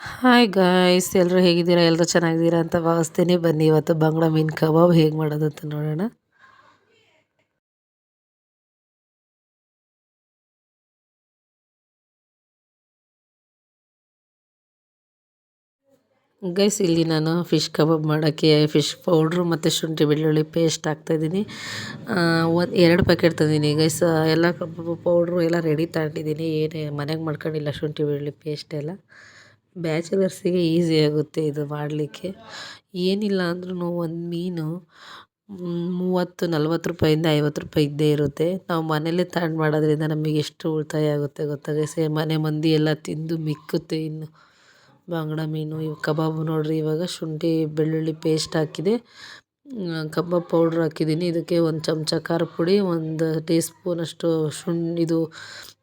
Hi guys ಎಲ್ಲರೂ ಹೇಗಿದ್ದೀರಾ? ಎಲ್ಲರೂ ಚೆನ್ನಾಗಿದ್ದೀರಾ ಅಂತ ಭಾವಿಸ್ತೀನಿ. ಬನ್ನಿ ಇವತ್ತು ಬಂಗ್ಳಾ ಮೀನು ಕಬಾಬ್ ಹೇಗೆ ಮಾಡೋದು ಅಂತ ನೋಡೋಣ. ಗೈಸ್ ಇಲ್ಲಿ ನಾನು ಫಿಶ್ ಕಬಾಬ್ ಮಾಡೋಕ್ಕೆ ಫಿಶ್ ಪೌಡ್ರು ಮತ್ತು ಶುಂಠಿ ಬೆಳ್ಳುಳ್ಳಿ ಪೇಸ್ಟ್ ಹಾಕ್ತಾಯಿದ್ದೀನಿ ಒಂದು ಎರಡು ಪ್ಯಾಕೆಟ್ ತಂದಿದ್ದೀನಿ. ಗೈಸ್ ಎಲ್ಲ ಕಬಾಬ್ ಪೌಡ್ರು ಎಲ್ಲ ರೆಡಿ ತಗೊಂಡಿದ್ದೀನಿ. ಏನೇ ಮನೆಗೆ ಮಾಡ್ಕೊಂಡಿಲ್ಲ ಶುಂಠಿ ಬೆಳ್ಳುಳ್ಳಿ ಪೇಸ್ಟ್ ಎಲ್ಲ. ಬ್ಯಾಚುಲರ್ಸಿಗೆ ಈಸಿ ಆಗುತ್ತೆ ಇದು ಮಾಡಲಿಕ್ಕೆ. ಏನಿಲ್ಲ ಅಂದ್ರೂ ಒಂದು ಮೀನು ಮೂವತ್ತು, ನಲ್ವತ್ತು ರೂಪಾಯಿಂದ ಐವತ್ತು ರೂಪಾಯಿ ಇದ್ದೇ ಇರುತ್ತೆ. ನಾವು ಮನೇಲೆ ತಗೊಂಡು ಮಾಡೋದ್ರಿಂದ ನಮಗೆ ಎಷ್ಟು ಉಳಿತಾಯ ಆಗುತ್ತೆ ಗೊತ್ತಾಗ. ಸೇ, ಮನೆ ಮಂದಿ ಎಲ್ಲ ತಿಂದು ಮಿಕ್ಕುತ್ತೆ ಇನ್ನು. ಬಾಂಗ್ಡಾ ಮೀನು, ಇವು ಕಬಾಬು ನೋಡಿರಿ, ಇವಾಗ ಶುಂಠಿ, ಬೆಳ್ಳುಳ್ಳಿ ಪೇಸ್ಟ್ ಹಾಕಿದೆ. ಕಬಾಬ್ ಪೌಡ್ರ್ ಹಾಕಿದ್ದೀನಿ. ಇದಕ್ಕೆ ಒಂದು ಚಮಚ ಖಾರ ಪುಡಿ, ಒಂದು ಟೀ ಸ್ಪೂನಷ್ಟು ಶುಂ ಇದು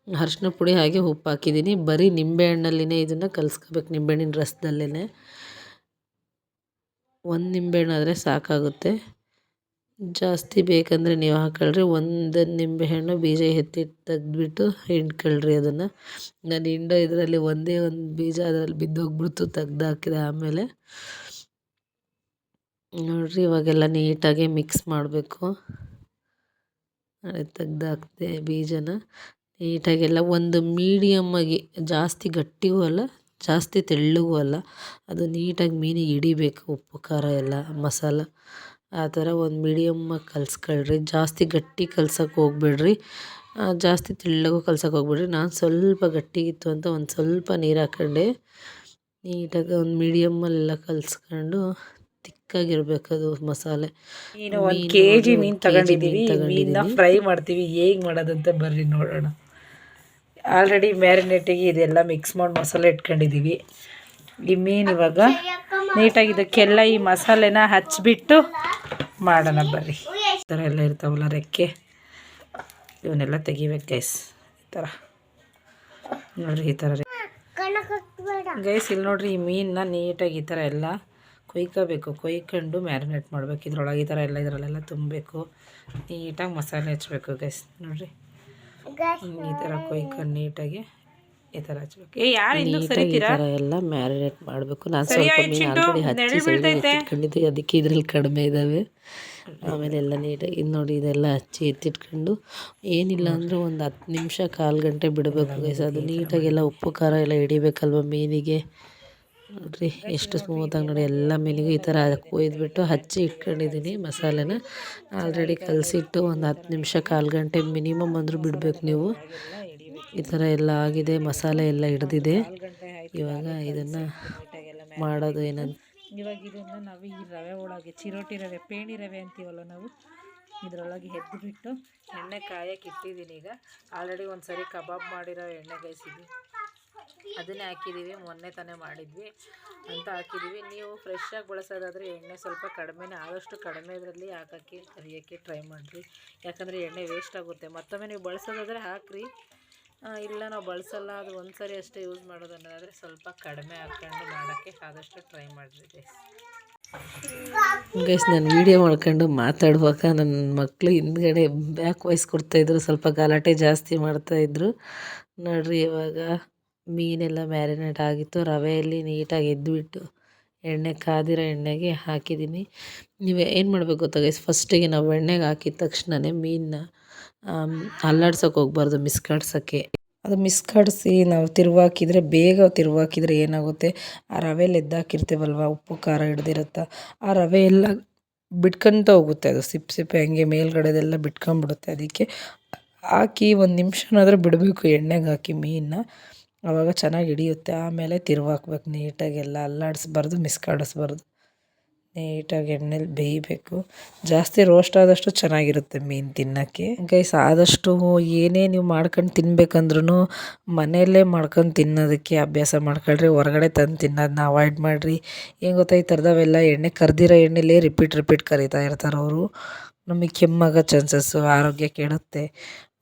ಅರ್ಶಿನ ಪುಡಿ ಹಾಗೆ ಉಪ್ಪು ಹಾಕಿದ್ದೀನಿ. ಬರೀ ನಿಂಬೆಹಣ್ಣಲ್ಲಿನೇ ಇದನ್ನು ಕಲಿಸ್ಕೋಬೇಕು. ನಿಂಬೆಹಣ್ಣಿನ ರಸದಲ್ಲೇ ಒಂದು ನಿಂಬೆಹಣ್ಣು ಆದರೆ ಸಾಕಾಗುತ್ತೆ. ಜಾಸ್ತಿ ಬೇಕಂದರೆ ನೀವು ಹಾಕೊಳ್ರಿ. ಒಂದು ನಿಂಬೆಹಣ್ಣು ಬೀಜ ಎತ್ತಿ ತೆಗೆದ್ಬಿಟ್ಟು ಹಿಂಡ್ಕೊಳ್ರಿ ಅದನ್ನು. ನಾನು ಹಿಂಡೋ ಇದರಲ್ಲಿ ಒಂದೇ ಒಂದು ಬೀಜ ಅದರಲ್ಲಿ ಬಿದ್ದೋಗ್ಬಿಡ್ತು ತೆಗ್ದು ಹಾಕಿದೆ ಆಮೇಲೆ. ನೋಡಿರಿ, ಇವಾಗೆಲ್ಲ ನೀಟಾಗಿ ಮಿಕ್ಸ್ ಮಾಡಬೇಕು. ತೆಗ್ದು ಬೀಜನ. ನೀಟಾಗೆಲ್ಲ ಒಂದು ಮೀಡಿಯಮ್ಮಾಗಿ ಜಾಸ್ತಿ ಗಟ್ಟಿಗೂ ಅಲ್ಲ ಜಾಸ್ತಿ ತೆಳ್ಳಗೂ ಅಲ್ಲ. ಅದು ನೀಟಾಗಿ ಮೀನಿಗೆ ಹಿಡಿಬೇಕು ಉಪ್ಪು ಖಾರ ಎಲ್ಲ ಮಸಾಲ. ಆ ಥರ ಒಂದು ಮೀಡಿಯಮ್ಮಾಗಿ ಕಲ್ಸ್ಕೊಳ್ರಿ. ಜಾಸ್ತಿ ಗಟ್ಟಿ ಕಲ್ಸೋಕೆ ಹೋಗ್ಬೇಡ್ರಿ. ಜಾಸ್ತಿ ತೆಳ್ಳಗೂ ಕಲ್ಸೋಕೆ ಹೋಗ್ಬೇಡ್ರಿ. ನಾನು ಸ್ವಲ್ಪ ಗಟ್ಟಿಗಿತ್ತು ಅಂತ ಒಂದು ಸ್ವಲ್ಪ ನೀರು ಹಾಕೊಂಡೆ. ನೀಟಾಗಿ ಒಂದು ಮೀಡಿಯಮ್ಮಲ್ಲೆಲ್ಲ ಕಲ್ಸ್ಕೊಂಡು ಅದು ಮಸಾಲೆ. ಒಂದು ಕೆ ಜಿ ಮೀನು ತಗೊಂಡಿದ್ದೀವಿ ಮೀನನ್ನ ಫ್ರೈ ಮಾಡ್ತೀವಿ. ಹೇಗೆ ಮಾಡೋದಂತ ಬರ್ರಿ ನೋಡೋಣ. ಆಲ್ರೆಡಿ ಮ್ಯಾರಿನೇಟಿಗೆ ಇದೆಲ್ಲ ಮಿಕ್ಸ್ ಮಾಡಿ ಮಸಾಲೆ ಇಟ್ಕೊಂಡಿದ್ದೀವಿ ಈ ಮೀನು ಇವಾಗ ನೀಟಾಗಿ ಇದಕ್ಕೆಲ್ಲ ಈ ಮಸಾಲೆನ ಹಚ್ಚಿಬಿಟ್ಟು ಮಾಡೋಣ ಬರ್ರಿ. ಈ ಥರ ಎಲ್ಲ ಇರ್ತಾವಲ್ಲ ರೆಕ್ಕೆ. ಇವನ್ನೆಲ್ಲ ತೆಗಿಬೇಕು ಗೈಸ್ ಈ ಥರ ನೋಡ್ರಿ ಈ ಥರ ಗೈಸ್ ಇಲ್ಲಿ ನೋಡ್ರಿ ಈ ಮೀನನ್ನ ನೀಟಾಗಿ ಈ ಥರ ಎಲ್ಲ ಕೊಯ್ಕೋಬೇಕು. ಕೊಯ್ಕೊಂಡು ಮ್ಯಾರಿನೇಟ್ ಮಾಡಬೇಕು. ಇದ್ರೊಳಗೆ ಈ ಥರ ಎಲ್ಲ, ಇದರಲ್ಲೆಲ್ಲ ತುಂಬಬೇಕು. ನೀಟಾಗಿ ಮಸಾಲೆ ಹಚ್ಚಬೇಕು ಗೈಸ್ ನೋಡ್ರಿ. ಈ ಥರ ಕೊಯ್ಕೊಂಡು ನೀಟಾಗಿ ಈ ಥರ ಹಚ್ಬೇಕು. ಏ ಯಾರು ಇನ್ನೂ ಸರಿತೀರಾ? ಎಲ್ಲ ಮ್ಯಾರಿನೇಟ್ ಮಾಡಬೇಕು. ನಾನು ಸ್ವಲ್ಪ ಮೀನು ಆಲ್ರೆಡಿ ಹಚ್ಚಿ ಎತ್ತಿಟ್ಕೊಂಡಿದ್ದೆ ಅದಕ್ಕೆ ಇದರಲ್ಲಿ ಕಡಿಮೆ ಇದ್ದಾವೆ ಆಮೇಲೆ ಎಲ್ಲ ನೀಟಾಗಿ ಇದು ನೋಡಿ ಇದೆಲ್ಲ ಹಚ್ಚಿ ಎತ್ತಿಟ್ಕೊಂಡು ಏನಿಲ್ಲ ಅಂದರೆ ಒಂದು ಹತ್ತು ನಿಮಿಷ ಕಾಲು ಗಂಟೆ ಬಿಡಬೇಕು ಗೈಸ್ ಅದು ನೀಟಾಗೆಲ್ಲ ಉಪ್ಪು ಖಾರ ಎಲ್ಲ ಹಿಡಿಬೇಕಲ್ವ ಮೀನಿಗೆ? ನೋಡಿರಿ, ಎಷ್ಟು ಸ್ಮೂತಾಗಿ ನೋಡಿ, ಎಲ್ಲ ಮೇಲಿಗೂ ಈ ಥರ ಕೊಯ್ದುಬಿಟ್ಟು ಹಚ್ಚಿ ಇಟ್ಕೊಂಡಿದ್ದೀನಿ ಮಸಾಲೆನ. ಆಲ್ರೆಡಿ ಕಲಸಿಟ್ಟು ಒಂದು ಹತ್ತು ನಿಮಿಷ, ಕಾಲು ಗಂಟೆ ಮಿನಿಮಮ್ ಅಂದರೂ ಬಿಡಬೇಕು ನೀವು. ಈ ಥರ ಎಲ್ಲ ಆಗಿದೆ, ಮಸಾಲೆ ಎಲ್ಲ ಹಿಡ್ದಿದೆ. ಇವಾಗ ಇದನ್ನು ಮಾಡೋದು ಏನಂತ? ಇವಾಗ ಇದನ್ನು ನಾವು ಈ ರವೆ ಒಳಗೆ, ಚಿರೋಟಿ ರವೆ, ಪೇಣಿ ರವೆ ಅಂತೀವಲ್ಲ ನಾವು, ಇದರೊಳಗೆ ಬಿಟ್ಟು ಎಣ್ಣೆ ಕಾಯಕ್ಕೆ ಇಟ್ಟಿದ್ದೀನಿ ಈಗ. ಆಲ್ರೆಡಿ ಒಂದು ಸರಿ ಕಬಾಬ್ ಮಾಡಿರೋ ಎಣ್ಣೆ ಕಾಯಿಸಿದ್ವಿ ಅದನ್ನೇ ಹಾಕಿದ್ದೀವಿ, ಮೊನ್ನೆ ತಾನೇ ಮಾಡಿದ್ವಿ ಅಂತ ಹಾಕಿದ್ದೀವಿ. ನೀವು ಫ್ರೆಶ್ಶಾಗಿ ಬಳಸೋದಾದರೆ ಎಣ್ಣೆ ಸ್ವಲ್ಪ ಕಡಿಮೆನೇ, ಆದಷ್ಟು ಕಡಿಮೆ ಇದರಲ್ಲಿ ಹಾಕೋಕ್ಕೆ, ಕರಿಯೋಕ್ಕೆ ಟ್ರೈ ಮಾಡಿರಿ. ಯಾಕಂದರೆ ಎಣ್ಣೆ ವೇಸ್ಟ್ ಆಗುತ್ತೆ. ಮತ್ತೊಮ್ಮೆ ನೀವು ಬಳಸೋದಾದರೆ ಹಾಕಿರಿ. ಇಲ್ಲ ನಾವು ಬಳಸಲ್ಲ, ಅದು ಒಂದು ಸರಿ ಅಷ್ಟೇ ಯೂಸ್ ಮಾಡೋದು ಅನ್ನೋದಾದರೆ ಸ್ವಲ್ಪ ಕಡಿಮೆ ಹಾಕ್ಕೊಂಡು ಮಾಡೋಕ್ಕೆ ಆದಷ್ಟು ಟ್ರೈ ಮಾಡಿರಿ ಗೈಸ್ ಗೈಸ್ ನಾನು ವೀಡಿಯೋ ಮಾಡ್ಕೊಂಡು ಮಾತಾಡುವಾಗ ನನ್ನ ಮಕ್ಕಳು ಹಿಂದ್ಗಡೆ ಬ್ಯಾಕ್ ವಾಯ್ಸ್ ಕೊಡ್ತಾಯಿದ್ರು ಸ್ವಲ್ಪ ಗಲಾಟೆ ಜಾಸ್ತಿ ಮಾಡ್ತಾಯಿದ್ರು ನೋಡ್ರಿ ಇವಾಗ ಮೀನೆಲ್ಲ ಮ್ಯಾರಿನೇಟ್ ಆಗಿತ್ತು, ರವೆಯಲ್ಲಿ ನೀಟಾಗಿ ಎದ್ದುಬಿಟ್ಟು ಎಣ್ಣೆ, ಕಾದಿರೋ ಎಣ್ಣೆಗೆ ಹಾಕಿದ್ದೀನಿ. ನೀವು ಏನು ಮಾಡಬೇಕು ಗೊತ್ತಾ ಫಸ್ಟಿಗೆ ನಾವು ಎಣ್ಣೆಗೆ ಹಾಕಿದ ತಕ್ಷಣವೇ ಮೀನನ್ನ ಅಲ್ಲಾಡ್ಸೋಕೆ ಹೋಗ್ಬಾರ್ದು ಮಿಸ್ಕಾಡ್ಸೋಕ್ಕೆ ಅದು ಮಿಸ್ಕಾಡಿಸಿ ನಾವು ತಿರುವಾಕಿದ್ರೆ, ಬೇಗ ತಿರುವಾಕಿದ್ರೆ ಏನಾಗುತ್ತೆ? ಆ ರವೆಯಲ್ಲಿ ಎದ್ದಾಕಿರ್ತೀವಲ್ವ, ಉಪ್ಪು, ಖಾರ ಹಿಡ್ದಿರುತ್ತೆ? ಆ ರವೆ ಎಲ್ಲ ಬಿಟ್ಕೊಂತ ಹೋಗುತ್ತೆ ಅದು, ಸಿಪ್ಪೆ ಸಿಪ್ಪೆ ಹಂಗೆ ಮೇಲ್ಗಡೆದೆಲ್ಲ ಬಿಟ್ಕೊಂಬಿಡುತ್ತೆ ಅದಕ್ಕೆ. ಹಾಕಿ ಒಂದು ನಿಮಿಷನಾದರೂ ಬಿಡಬೇಕು ಎಣ್ಣೆಗೆ ಹಾಕಿ ಮೀನನ್ನ. ಆವಾಗ ಚೆನ್ನಾಗಿ ಹಿಡಿಯುತ್ತೆ. ಆಮೇಲೆ ತಿರುವಾಕ್ಬೇಕು ನೀಟಾಗಿ ಎಲ್ಲ ಅಲ್ಲಾಡಿಸ್ಬಾರ್ದು ಮಿಸ್ಕಾಡಿಸ್ಬಾರ್ದು ನೀಟಾಗಿ ಎಣ್ಣೆಲಿ ಬೇಯಬೇಕು. ಜಾಸ್ತಿ ರೋಸ್ಟ್ ಆದಷ್ಟು ಚೆನ್ನಾಗಿರುತ್ತೆ ಮೀನು ತಿನ್ನೋಕ್ಕೆ. ಗೈಸ್ ಆದಷ್ಟು ಏನೇ ನೀವು ಮಾಡ್ಕೊಂಡು ತಿನ್ಬೇಕಂದ್ರೂ ಮನೆಯಲ್ಲೇ ಮಾಡ್ಕೊಂಡು ತಿನ್ನೋದಕ್ಕೆ ಅಭ್ಯಾಸ ಮಾಡ್ಕೊಳ್ರಿ. ಹೊರಗಡೆ ತಂದು ತಿನ್ನೋದನ್ನ ಅವಾಯ್ಡ್ ಮಾಡಿರಿ. ಏನು ಗೊತ್ತಾ, ಈ ಥರದವೆಲ್ಲ ಎಣ್ಣೆ, ಕರ್ದಿರೋ ಎಣ್ಣೆಲೇ ರಿಪೀಟ್ ರಿಪೀಟ್ ಕರಿತಾ ಇರ್ತಾರೆ ಅವರು. ನಮಗೆ ಕೆಮ್ಮಾಗೋ ಚಾನ್ಸಸ್ಸು ಆರೋಗ್ಯ ಕೆಡುತ್ತೆ.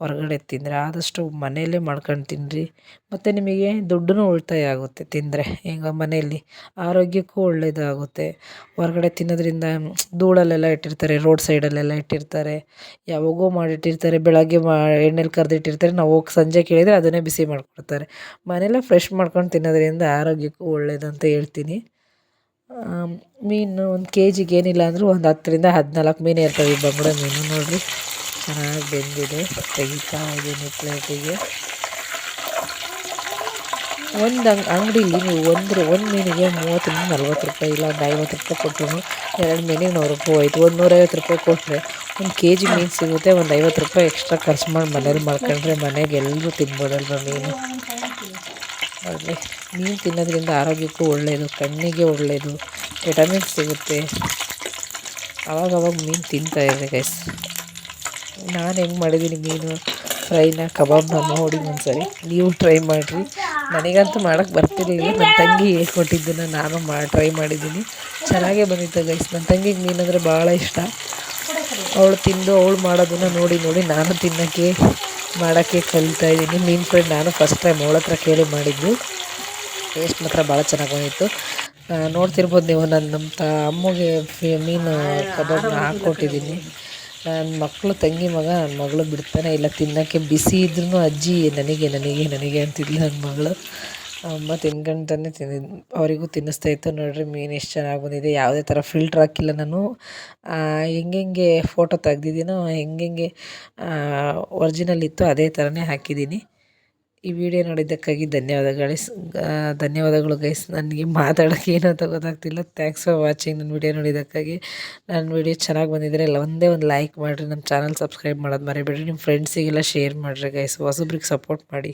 ಹೊರಗಡೆ ತಿಂದರೆ ಆದಷ್ಟು ಮನೆಯಲ್ಲೇ ಮಾಡ್ಕೊಂಡು ತಿನ್ನಿರಿ ಮತ್ತು ನಿಮಗೆ ದುಡ್ಡೂ ಉಳಿತಾಯ ಆಗುತ್ತೆ ತಿಂದರೆ. ಈಗ ಮನೆಯಲ್ಲಿ ಆರೋಗ್ಯಕ್ಕೂ ಒಳ್ಳೆಯದಾಗುತ್ತೆ ಹೊರಗಡೆ ತಿನ್ನೋದ್ರಿಂದ ಧೂಳಲ್ಲೆಲ್ಲ ಇಟ್ಟಿರ್ತಾರೆ, ರೋಡ್ ಸೈಡಲ್ಲೆಲ್ಲ ಇಟ್ಟಿರ್ತಾರೆ, ಯಾವಾಗೋ ಮಾಡಿಟ್ಟಿರ್ತಾರೆ, ಬೆಳಗ್ಗೆ ಮಾ ಎಣ್ಣೆಲಿ ಕರೆದಿಟ್ಟಿರ್ತಾರೆ, ನಾವು ಹೋಗಿ ಸಂಜೆ ಕೇಳಿದರೆ ಅದನ್ನೇ ಬಿಸಿ ಮಾಡಿಕೊಡ್ತಾರೆ. ಮನೆಯಲ್ಲೇ ಫ್ರೆಶ್ ಮಾಡ್ಕೊಂಡು ತಿನ್ನೋದ್ರಿಂದ ಆರೋಗ್ಯಕ್ಕೂ ಒಳ್ಳೇದು ಅಂತ ಹೇಳ್ತೀನಿ. ಮೀನು ಒಂದು ಕೆ ಜಿಗೆ ಏನಿಲ್ಲ ಅಂದರೂ ಒಂದು ಹತ್ತರಿಂದ ಹದಿನಾಲ್ಕು ಮೀನು ಇರ್ತವೆ ಈ ಬಂಗುಡೆ ಮೀನು ನೋಡಿರಿ. ಚೆನ್ನಾಗಿ ಬೆಂದಿದೆ. ತೆಗಿತಾ ಇದ್ದೀನಿ ಪ್ಲೇಟಿಗೆ. ಒಂದು ಅಂಗ್, ಅಂಗಡೀಲಿ ನೀವು ಒಂದು ಒಂದು ಮೀನಿಗೆ ಮೂವತ್ತರಿಂದ ನಲ್ವತ್ತು ರೂಪಾಯಿ ಇಲ್ಲ, ಒಂದು ಐವತ್ತು ರೂಪಾಯಿ ಕೊಟ್ಟರು ಎರಡು ಮೀನಿಗೆ ನೂರು ರೂಪಾಯಿ ಹೋಯ್ತು. ಒಂದು ನೂರೈವತ್ತು ರೂಪಾಯಿ ಕೊಟ್ಟರೆ ಒಂದು ಕೆ ಜಿ ಮೀನು ಸಿಗುತ್ತೆ, ಒಂದು ಐವತ್ತು ರೂಪಾಯಿ ಎಕ್ಸ್ಟ್ರಾ ಖರ್ಚು ಮಾಡಿ ಮನೇಲಿ ಮಾಡ್ಕೊಂಡ್ರೆ ಮನೆಗೆ ಎಲ್ಲರೂ ತಿನ್ಬೋದಲ್ವ ಮೀನು? ನೋಡಿರಿ ಮೀನು ತಿನ್ನೋದ್ರಿಂದ ಆರೋಗ್ಯಕ್ಕೂ ಒಳ್ಳೆಯದು ಕಣ್ಣಿಗೆ ಒಳ್ಳೆಯದು ವಿಟಮಿನ್ಸ್ ಸಿಗುತ್ತೆ. ಅವಾಗವಾಗ ಮೀನು ತಿಂತಾಯಿರ್ರಿ ಗೈಸ್ ನಾನು ಹೆಂಗೆ ಮಾಡಿದ್ದೀನಿ ಮೀನು ಫ್ರೈನ ಕಬಾಬ್ನ ನೋಡಿ ಒಂದ್ಸರಿ. ನೀವು ಟ್ರೈ ಮಾಡಿರಿ. ನನಗಂತೂ ಮಾಡೋಕ್ಕೆ ಬರ್ತಿರಲಿಲ್ಲ. ನನ್ನ ತಂಗಿ ಹೇಳ್ಕೊಟ್ಟಿದ್ದನ್ನು ನಾನು ಮಾ ಟ್ರೈ ಮಾಡಿದ್ದೀನಿ ಚೆನ್ನಾಗೇ ಬಂದಿತ್ತು ಗೈಸ್ ನನ್ನ ತಂಗಿಗೆ ಮೀನಂದರೆ ಭಾಳ ಇಷ್ಟ. ಅವಳು ತಿಂದು ಅವಳು ಮಾಡೋದನ್ನು ನೋಡಿ ನೋಡಿ ನಾನು ತಿನ್ನೋಕ್ಕೆ, ಮಾಡೋಕ್ಕೆ ಕಲಿತಾ ಇದ್ದೀನಿ. ಮೀನು ಫ್ರೈ ನಾನು ಫಸ್ಟ್ ಟೈಮ್ ಅವಳ ಹತ್ರ ಕೇಳಿ ಮಾಡಿದ್ದು. ಟೇಸ್ಟ್ ಮಾತ್ರ ಭಾಳ ಚೆನ್ನಾಗಿ ಬಂದಿತ್ತು. ನೋಡ್ತಿರ್ಬೋದು ನೀವು. ನನ್ನ ನಮ್ಮ ತ, ಅಮ್ಮಗೆ ಮೀನು ಕಬಾಬ್ನ ಹಾಕ್ಕೊಟ್ಟಿದ್ದೀನಿ ನನ್ನ ಮಕ್ಕಳು ತಂಗಿ ಮಗ ನನ್ನ ಮಗಳು ಬಿಡ್ತಾನೆ. ಇಲ್ಲ, ತಿನ್ನೋಕ್ಕೆ ಬಿಸಿ ಇದ್ರೂ ಅಜ್ಜಿ, ನನಗೆ ನನಗೆ ನನಗೆ ಅಂತಿದ್ಲು ನನ್ನ ಮಗಳು. ಅಮ್ಮ ತಿನ್ಕೊಂತಾನೆ ತಿಂದಿದ್ದು ಅವರಿಗೂ ತಿನ್ನಿಸ್ತಾ ಇತ್ತು. ನೋಡಿರಿ, ಮೀನು ಎಷ್ಟು ಚೆನ್ನಾಗಿ ಬಂದಿದೆ. ಯಾವುದೇ ಥರ ಫಿಲ್ಟ್ರ್ ಹಾಕಿಲ್ಲ ನಾನು. ಹೆಂಗೆಂಗೆ ಫೋಟೋ ತೆಗ್ದಿದ್ದೀನೋ, ಹೆಂಗೆಂಗೆ ಒರ್ಜಿನಲ್ ಇತ್ತು ಅದೇ ಥರನೇ ಹಾಕಿದ್ದೀನಿ. ಈ ವಿಡಿಯೋ ನೋಡಿದ್ದಕ್ಕಾಗಿ ಧನ್ಯವಾದಗಳು ಧನ್ಯವಾದಗಳು ಗೈಸ್ ನನಗೆ ಮಾತಾಡೋಕ್ಕೆ ಏನು ಅಂತ ಗೊತ್ತಾಗ್ತಿಲ್ಲ. ಥ್ಯಾಂಕ್ಸ್ ಫಾರ್ ವಾಚಿಂಗ್ ನನ್ನ ವಿಡಿಯೋ ನೋಡಿದ್ದಕ್ಕಾಗಿ. ನನ್ನ ವಿಡಿಯೋ ಚೆನ್ನಾಗಿ ಬಂದಿದ್ದರೆ ಎಲ್ಲ ಒಂದೇ ಒಂದು ಲೈಕ್ ಮಾಡಿರಿ. ನಮ್ಮ ಚಾನಲ್ ಸಬ್ಸ್ಕ್ರೈಬ್ ಮಾಡೋದು ಮರಿಬೇಡ್ರಿ. ನಿಮ್ಮ ಫ್ರೆಂಡ್ಸಿಗೆಲ್ಲ ಶೇರ್ ಮಾಡಿರಿ ಗೈಸ್ ಹೊಸೊಬ್ರಿಗೆ ಸಪೋರ್ಟ್ ಮಾಡಿ.